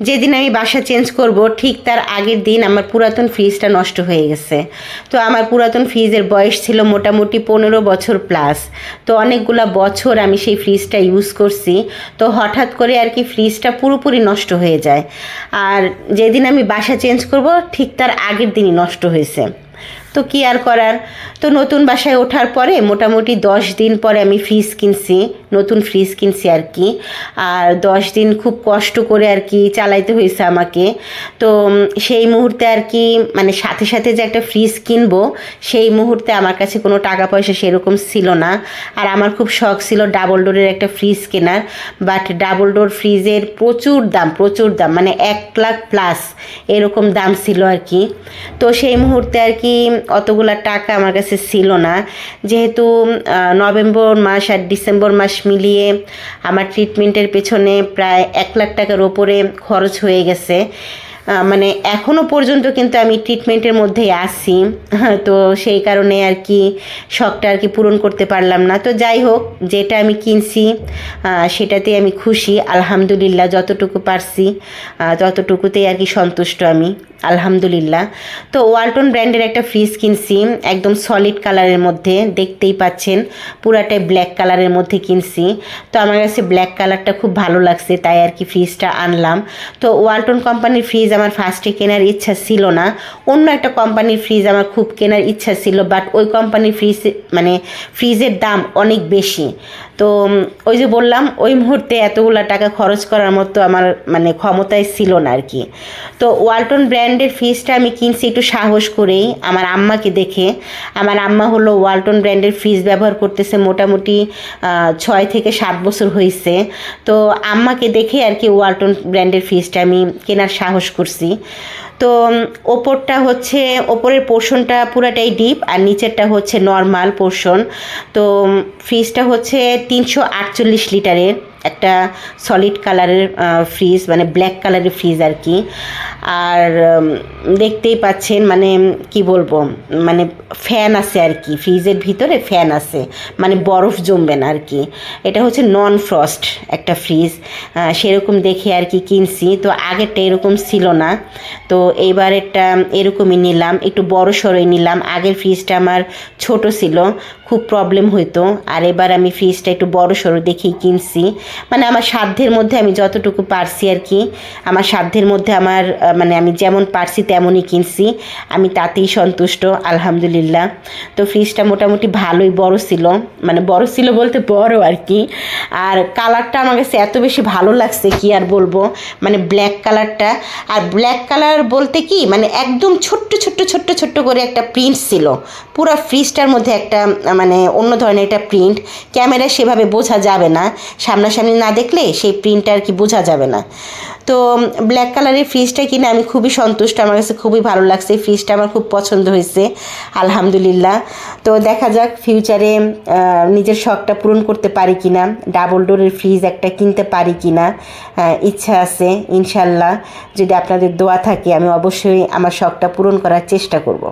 যেদিন আমি বাসা চেঞ্জ করব, ঠিক তার আগের দিন আমার পুরাতন ফ্রিজটা নষ্ট হয়ে গেছে। তো আমার পুরাতন ফ্রিজের বয়স ছিল মোটামুটি পনেরো বছর প্লাস তো অনেকগুলা বছর আমি সেই ফ্রিজটা ইউজ করছি। তো হঠাৎ করে আর কি ফ্রিজটা পুরোপুরি নষ্ট হয়ে যায়। আর যেদিন আমি বাসা চেঞ্জ করব, ঠিক তার আগের দিনই নষ্ট হয়েছে। তো কি আর করার? তো নতুন বাসায় ওঠার পরে মোটামুটি দশ দিন পরে আমি ফ্রিজ কিনছি, নতুন ফ্রিজ কিনছি আর কি। আর দশ দিন খুব কষ্ট করে আর কি চালাইতে হয়েছে আমাকে। তো সেই মুহূর্তে আর কি মানে সাথে সাথে যে একটা ফ্রিজ কিনবো, সেই মুহূর্তে আমার কাছে কোনো টাকা পয়সা সেরকম ছিল না। আর আমার খুব শখ ছিল ডাবল ডোরের একটা ফ্রিজ কেনার। বাট ডাবল ডোর ফ্রিজের প্রচুর দাম প্রচুর দাম মানে এক লাখ প্লাস এরকম দাম ছিল আর কি। তো সেই মুহূর্তে আর কি অতগুলা টাকা আমার কাছে ছিল না। যেহেতু নভেম্বর মাস আর ডিসেম্বর মাস মিলিয়ে আমার ট্রিটমেন্টের পেছনে প্রায় এক লাখ টাকার ওপরে খরচ হয়ে গেছে। মানে এখনও পর্যন্ত কিন্তু আমি ট্রিটমেন্টের মধ্যেই আছি। হ্যাঁ, তো সেই কারণে আর কি শখটা আর কি পূরণ করতে পারলাম না। তো যাই হোক যেটা আমি কিনছি সেটাতে আমি খুশি আলহামদুলিল্লাহ যতটুকু পারছি ততটুকুতেই আর কি সন্তুষ্ট আমি আলহামদুলিল্লাহ। তো ওয়ালটন ব্র্যান্ডের একটা ফ্রিজ কিনছি একদম সলিড কালারের মধ্যে দেখতেই পাচ্ছেন পুরাটাই ব্ল্যাক কালারের মধ্যে কিনছি। তো আমার কাছে ব্ল্যাক কালারটা খুব ভালো লাগছে তাই আর কি ফ্রিজটা আনলাম। তো ওয়ালটন কোম্পানির ফ্রিজ আমার ফার্স্টে কেনার ইচ্ছা ছিল না। অন্য একটা কোম্পানির ফ্রিজ আমার খুব কেনার ইচ্ছা ছিল বাট ওই কোম্পানির ফ্রিজ মানে ফ্রিজের দাম অনেক বেশি। তো ওই যে বললাম, ওই মুহূর্তে এতগুলো টাকা খরচ করার মতো আমার মানে ক্ষমতায় ছিল না আর কি। তো ওয়ালটন ব্র্যান্ডের ফ্রিজটা আমি কিনছি একটু সাহস করেই, আমার আম্মাকে দেখে। আমার আম্মা হলো ওয়ালটন ব্র্যান্ডের ফ্রিজ ব্যবহার করতেছে মোটামুটি ছয় থেকে সাত বছর হয়েছে। তো আম্মাকে দেখে আর কি ওয়ালটন ব্র্যান্ডের ফ্রিজটা আমি কেনার সাহস করছি। তো ওপরটা হচ্ছে, ওপরের পোর্শনটা পুরাটাই ডিপ আর নিচেরটা হচ্ছে নর্মাল পোর্শন তো ফ্রিজটা হচ্ছে তিনশো আটচল্লিশ লিটারের একটা সলিড কালারের ফ্রিজ মানে ব্ল্যাক কালারের ফ্রিজ আর কি। আর দেখতেই পাচ্ছেন মানে কি বলব মানে ফ্যান আছে আর কি ফ্রিজের ভিতরে ফ্যান আছে মানে বরফ জমবে না আর কি। এটা হচ্ছে নন ফ্রস্ট একটা ফ্রিজ সেরকম দেখে আর কি কিনছি। তো আগেরটা এরকম ছিল না। তো এইবারেরটা এরকমই নিলাম। একটু বড় সড়োই নিলাম। আগের ফ্রিজটা আমার ছোট ছিল। খুব প্রবলেম হইতো। আর এবার আমি ফ্রিজটা একটু বড় সড়ো দেখেই কিনছি। মানে আমার সাধ্যের মধ্যে আমি যতটুকু পারছি আর কি, আমার সাধ্যের মধ্যে আমার মানে আমি যেমন পারছি তেমনই কিনছি। আমি তাতেই সন্তুষ্ট, আলহামদুলিল্লাহ। তো ফ্রিজটা মোটামুটি ভালোই বড় ছিল। মানে বড় ছিল বলতে বড় আর কি। আর কালারটা আমার কাছে এত বেশি ভালো লাগছে কি আর বলব? মানে ব্ল্যাক কালারটা আর ব্ল্যাক কালার বলতে কি মানে একদম ছোট্ট ছোট্ট ছোট্ট ছোট্ট করে একটা প্রিন্ট ছিল। পুরো ফ্রিজটার মধ্যে একটা মানে অন্য ধরনের একটা প্রিন্ট ক্যামেরায় সেভাবে বোঝা যাবে না। সামনাসামনি না দেখলে সেই প্রিন্টটা আর কি বোঝা যাবে না। তো ব্ল্যাক কালারের ফ্রিজটা কিনে আমি খুবই সন্তুষ্ট। আমার কাছে খুবই ভালো লাগছে। ফ্রিজটা আমার খুব পছন্দ হয়েছে। আলহামদুলিল্লাহ। তো দেখা যাক ফিউচারে নিজের শখটা পূরণ করতে পারি কি না ডাবল ডোরের ফ্রিজ একটা কিনতে পারি কি না ইচ্ছা আছে, ইনশাল্লাহ। যদি আপনাদের দোয়া থাকে, আমি অবশ্যই আমার শখটা পূরণ করার চেষ্টা করব।